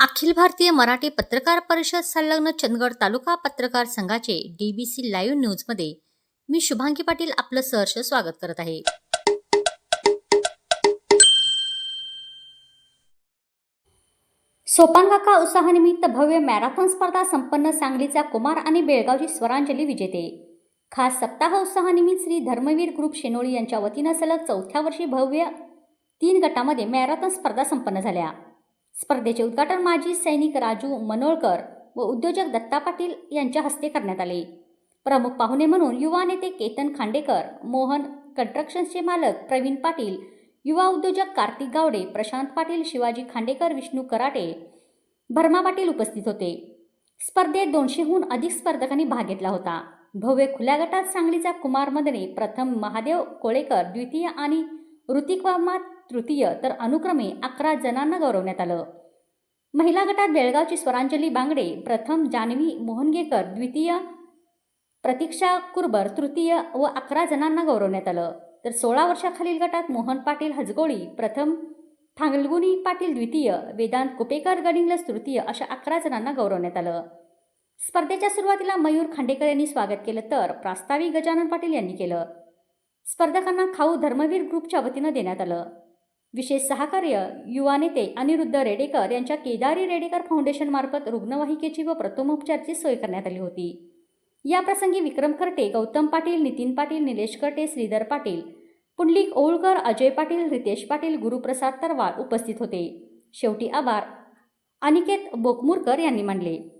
अखिल भारतीय मराठी पत्रकार परिषद संलग्न चंदगड तालुका पत्रकार संघाचे डीबीसी लाईव्ह न्यूजमध्ये मी शुभांगी पाटील आपलं सहर्ष स्वागत करत आहे. सोपानकाका उत्साहानिमित्त भव्य मॅरेथॉन स्पर्धा संपन्न सांगलीचा कुमार आणि बेळगावची स्वरांजली विजेते. खास सप्ताह उत्साहानिमित्त श्री धर्मवीर ग्रुप शेनोळी यांच्या वतीनं सलग चौथ्या वर्षी भव्य तीन गटामध्ये मॅरेथॉन स्पर्धा संपन्न झाल्या. स्पर्धेचे उद्घाटन माजी सैनिक राजू मनोळकर व उद्योजक दत्ता पाटील यांच्या हस्ते करण्यात आले. प्रमुख पाहुणे म्हणून युवा नेते केतन खांडेकर मोहन कन्स्ट्रक्शन्सचे मालक प्रवीण पाटील युवा उद्योजक कार्तिक गावडे प्रशांत पाटील शिवाजी खांडेकर विष्णू कराटे भरमा पाटील उपस्थित होते. स्पर्धेत दोनशेहून अधिक स्पर्धकांनी भाग घेतला होता. भव्य खुल्या गटात सांगलीचा कुमार मदने प्रथम महादेव कोळेकर द्वितीय आणि ऋतिक वामात तृतीय तर अनुक्रमे अकरा जणांना गौरवण्यात आलं. महिला गटात बेळगावची स्वरांजली बांगडे प्रथम जान्हवी मोहनगेकर द्वितीय प्रतीक्षा कुरबर तृतीय व अकरा जणांना गौरवण्यात आलं. तर सोळा वर्षाखालील गटात मोहन पाटील हजगोळी प्रथम थांगलगुनी पाटील द्वितीय वेदांत कुपेकर गडिंगलस तृतीय अशा अकरा जणांना गौरवण्यात आलं. स्पर्धेच्या सुरुवातीला मयूर खांडेकर यांनी स्वागत केलं तर प्रास्ताविक गजानन पाटील यांनी केलं. स्पर्धकांना खाऊ धर्मवीर ग्रुपच्या वतीनं देण्यात आलं. विशेष सहकार्य युवा नेते अनिरुद्ध रेडेकर यांच्या केदारी रेडेकर फाउंडेशनमार्फत रुग्णवाहिकेची व प्रथमोपचारची सोय करण्यात आली होती. या प्रसंगी विक्रम करटे गौतम पाटील नितीन पाटील निलेश करटे श्रीधर पाटील पुंडलिक ओळकर अजय पाटील रितेश पाटील गुरुप्रसाद तरवाळ उपस्थित होते. शेवटी आभार. अनिकेत बोकमुरकर यांनी मानले.